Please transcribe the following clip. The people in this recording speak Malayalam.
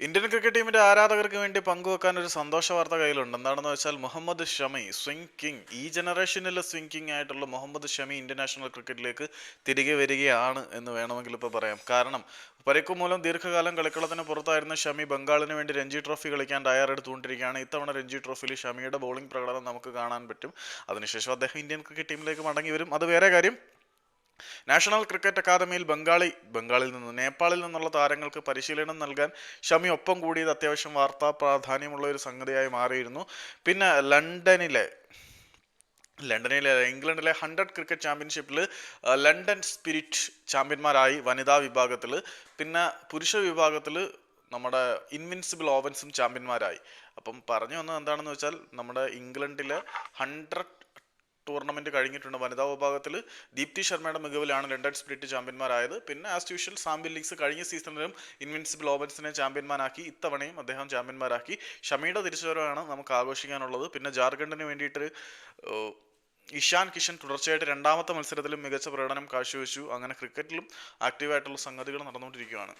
ഇന്ത്യൻ ക്രിക്കറ്റ് ടീമിന്റെ ആരാധകർക്ക് വേണ്ടി പങ്കുവെക്കാൻ ഒരു സന്തോഷ വാർത്ത കയ്യിലുണ്ട്. എന്താണെന്ന് വെച്ചാൽ മുഹമ്മദ് ഷമി സ്വിംഗ് കിങ് ഈ ജനറേഷനിലെ സ്വിംഗ് കിങ് ആയിട്ടുള്ള മുഹമ്മദ് ഷമി ഇന്ത്യൻ നാഷണൽ ക്രിക്കറ്റിലേക്ക് തിരികെ വരികയാണ് എന്ന് വേണമെങ്കിൽ ഇപ്പോൾ പറയാം. കാരണം പരിക്കു മൂലം ദീർഘകാലം കളിക്കളത്തിന് പുറത്തായിരുന്ന ഷമി ബംഗാളിന് വേണ്ടി രഞ്ജി ട്രോഫി കളിക്കാൻ തയ്യാറെടുത്തുകൊണ്ടിരിക്കുകയാണ്. ഇത്തവണ രഞ്ജി ട്രോഫിയിൽ ഷമിയുടെ ബൗളിംഗ് പ്രകടനം നമുക്ക് കാണാൻ പറ്റും. അതിനുശേഷം അദ്ദേഹം ഇന്ത്യൻ ക്രിക്കറ്റ് ടീമിലേക്ക് മടങ്ങി വരും. അത് വേറെ കാര്യം നാഷണൽ ക്രിക്കറ്റ് അക്കാദമിയിൽ ബംഗാളി ബംഗാളിൽ നിന്ന് നേപ്പാളിൽ നിന്നുള്ള താരങ്ങൾക്ക് പരിശീലനം നൽകാൻ ഷമി ഒപ്പം കൂടിയത് അത്യാവശ്യം വാർത്താ പ്രാധാന്യമുള്ള ഒരു സംഗതിയായി മാറിയിരുന്നു. പിന്നെ ലണ്ടനിലെ ലണ്ടനിലെ ഇംഗ്ലണ്ടിലെ ഹൺഡ്രഡ് ക്രിക്കറ്റ് ചാമ്പ്യൻഷിപ്പിൽ ലണ്ടൻ സ്പിരിറ്റ് ചാമ്പ്യന്മാരായി വനിതാ വിഭാഗത്തിൽ പിന്നെ പുരുഷ വിഭാഗത്തിൽ നമ്മുടെ ഇൻവിൻസിബിൾ ഓവൻസും ചാമ്പ്യന്മാരായി. അപ്പം പറഞ്ഞു വന്നത് എന്താണെന്ന് വെച്ചാൽ നമ്മുടെ ഇംഗ്ലണ്ടിലെ ഹൺഡ്രഡ് ടൂർണമെന്റ് കഴിഞ്ഞിട്ടുണ്ട്. വനിതാ വിഭാഗത്തിൽ ദീപ്തി ശർമ്മയുടെ മികവിലാണ് ലണ്ടൻ സ്പിരിറ്റ് ചാമ്പ്യന്മാരായത്. പിന്നെ ആസ് യൂഷ്വൽ സാമ്പിൾ ലീഗ്സ് കഴിഞ്ഞ സീസണിലും ഇൻവിൻസിബിൾ ഓവൻസിനെ ചാമ്പ്യന്മാരാക്കി. ഇത്തവണയും അദ്ദേഹം ചാമ്പ്യന്മാരാക്കി. ഷമിയുടെ തിരിച്ചുവരവാണ് നമുക്ക് ആഘോഷിക്കാനുള്ളത്. പിന്നെ ജാർഖണ്ഡിന് വേണ്ടിയിട്ട് ഇഷാൻ കിഷൻ തുടർച്ചയായിട്ട് രണ്ടാമത്തെ മത്സരത്തിലും മികച്ച പ്രകടനം കാഴ്ചവെച്ചു. അങ്ങനെ ക്രിക്കറ്റിലും ആക്റ്റീവായിട്ടുള്ള സംഗതികൾ നടന്നുകൊണ്ടിരിക്കുകയാണ്.